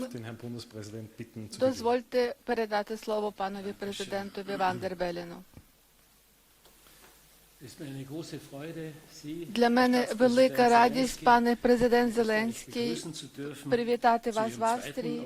darf den Herrn Bundespräsident bitten zu. Дозвольте передати слово панові президентові Вандербеліну. Ist mir eine große Freude, Sie, Для мене велика радість, пане президент Зеленський, привітати вас в Австрії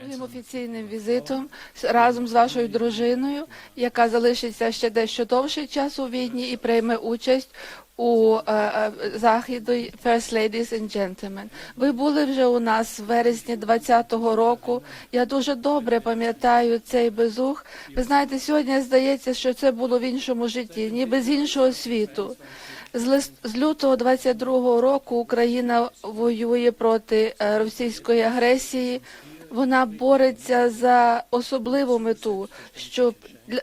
своїм офіційним візитом разом з вашою дружиною, яка залишиться ще дещо довший час у Відні і прийме участь у е, е, заходу First Ladies and Gentlemen. Ви були вже у нас в вересні 2020 року. Я дуже добре пам'ятаю цей безух. Ви знаєте, сьогодні здається, що це було в іншому житті, ніби з іншого світу. З, лист, з лютого 22-го року Україна воює проти е, російської агресії. Вона бореться за особливу мету, щоб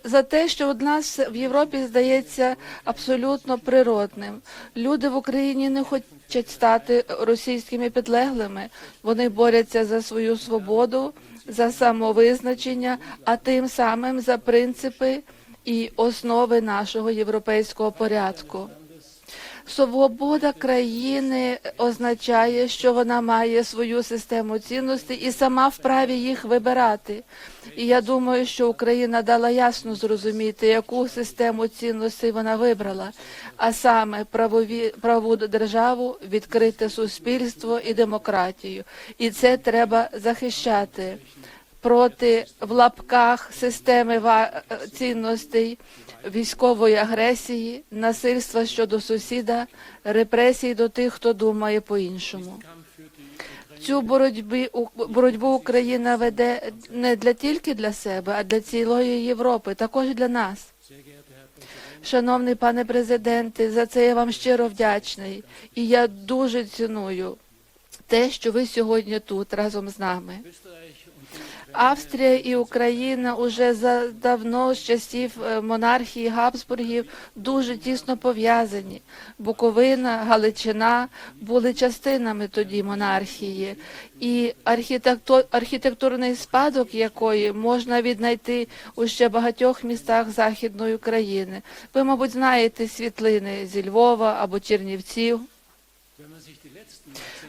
за те, що в нас в Європі здається абсолютно природним. Люди в Україні не хочуть стати російськими підлеглими. Вони борються за свою свободу, за самовизначення, а тим самим за принципи і основи нашого європейського порядку. Свобода країни означає, що вона має свою систему цінностей і сама вправі їх вибирати. І я думаю, що Україна дала ясно зрозуміти, яку систему цінностей вона вибрала, а саме правові праву державу, відкрите суспільство і демократію. І це треба захищати проти в лапках системи е, цінностей, військової агресії, насильства щодо сусіда, репресій до тих, хто думає по-іншому. Цю боротьбі, боротьбу Україна веде не для тільки для себе, а для цілої Європи, також для нас. Шановний пане президенте, за це я вам щиро вдячний. І я дуже ціную те, що ви сьогодні тут разом з нами. Австрія і Україна уже за давно з часів е, монархії Габсбургів дуже тісно пов'язані. Буковина, Галичина були частинами тоді монархії, і архітектурний спадок якої можна віднайти у ще багатьох містах західної України. Ви, мабуть, знаєте світлини зі Львова або Чернівців.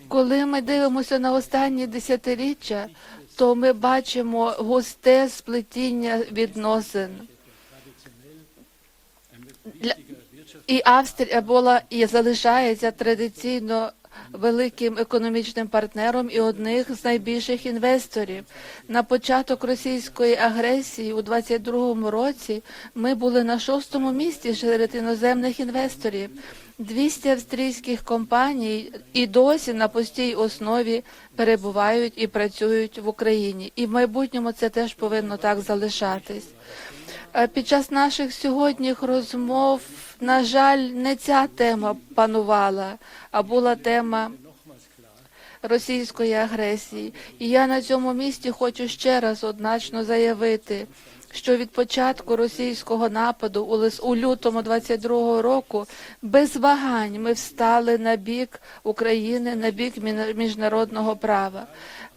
Коли ми дивимося на останні десятиріччя, то ми бачимо густе сплетіння відносин. І Австрія була і залишається традиційно великим економічним партнером і одних з найбільших інвесторів. На початок російської агресії у 22-му році ми були на шостому місці серед іноземних інвесторів. 200 австрійських компаній і досі на постій основі перебувають і працюють в Україні. І в майбутньому це теж повинно так залишатись. Е, Під час наших сьогоднішніх розмов, на жаль, не ця тема панувала, а була тема російської агресії. І я на цьому місці хочу ще раз однозначно заявити, що від початку російського нападу у лис- у лютому 22-го року без вагань ми встали на бік України, на бік міжнародного права.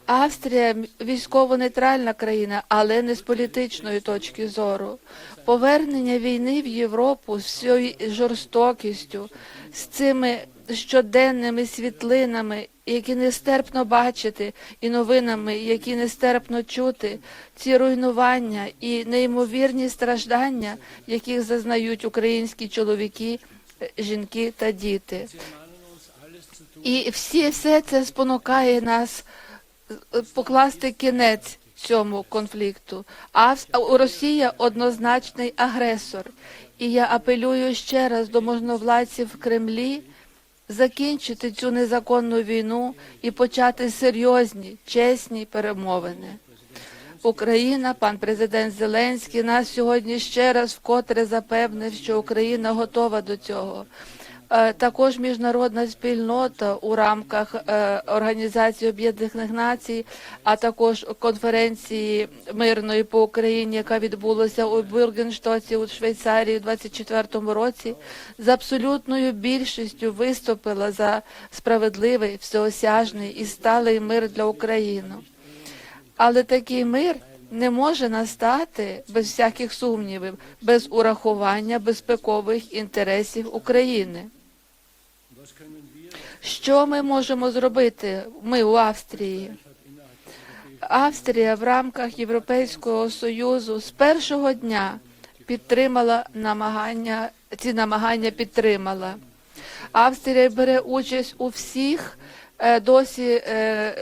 Австрія військово-нейтральна країна, але не з політичної точки зору. Повернення війни в Європу з всією жорстокістю, з цими щоденними світлинами, які нестерпно бачити, і новинами, які нестерпно чути, ці руйнування і неймовірні страждання, яких зазнають українські чоловіки, е, жінки та діти. І всі, все це спонукає нас покласти кінець цьому конфлікту. А Росія однозначний агресор. І я апелюю ще раз до можновладців в Кремлі закінчити цю незаконну війну і почати серйозні, чесні перемовини. Україна, пан президент Зеленський, нас сьогодні ще раз вкотре запевнив, що Україна готова до цього. Е, Також міжнародна спільнота у рамках е, Організації Об'єднаних Націй, а також конференції мирної по Україні, яка відбулася у Бюргенштоці у Швейцарії у 24-му році, з абсолютною більшістю виступила за справедливий, всеосяжний і сталий мир для України. Але такий мир не може настати без всяких сумнівів, без урахування безпекових інтересів України. Що ми можемо зробити? Ми у Австрії. Австрія в рамках Європейського союзу з першого дня підтримала намагання, ці намагання підтримала. Австрія бере участь у всіх е, досі е,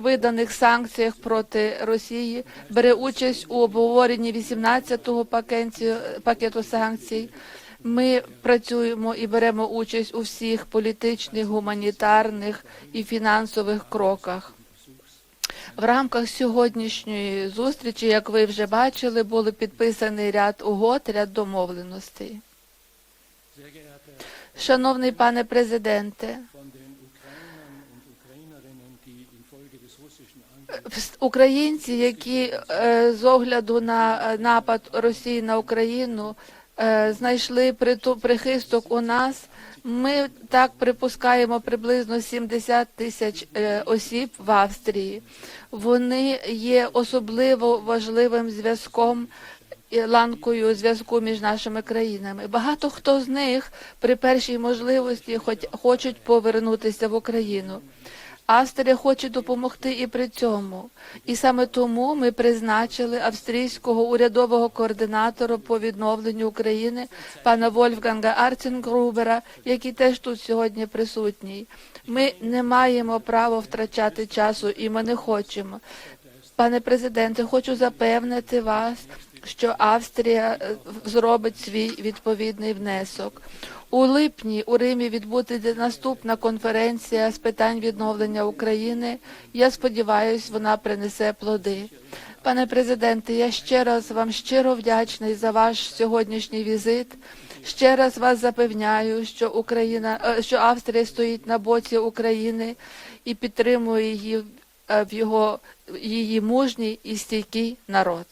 виданих санкціях проти Росії, бере участь у обговоренні 18-го пакету, санкцій. Ми працюємо і беремо участь у всіх політичних, гуманітарних і фінансових кроках. В рамках сьогоднішньої зустрічі, як ви вже бачили, були підписаний ряд угод, ряд домовленостей. Шановний пане президенте, українці, які е, з огляду на е, напад Росії на Україну е, знайшли прихисток у нас. Ми так припускаємо приблизно 70 тисяч осіб в Австрії. Вони є особливо важливим зв'язком ланкою зв'язку між нашими країнами. Багато хто з них при першій можливості хоч хочуть повернутися в Україну. Австрія хоче допомогти і при цьому. І саме тому ми призначили австрійського урядового координатора по відновленню України пана Вольфганга Арценгрубера, який теж тут сьогодні присутній. Ми не маємо права втрачати часу, і ми не хочемо. Пане президенте, хочу запевнити вас, що Австрія е, зробить свій відповідний внесок. У липні у Римі відбудеться наступна конференція з питань відновлення України. Я сподіваюся, вона принесе плоди. Пане президенте, я ще раз вам щиро вдячний за ваш сьогоднішній візит. Ще раз вас запевняю, що Україна, е, що Австрія стоїть на боці України і підтримує її е, в його її мужній і стійкий народ.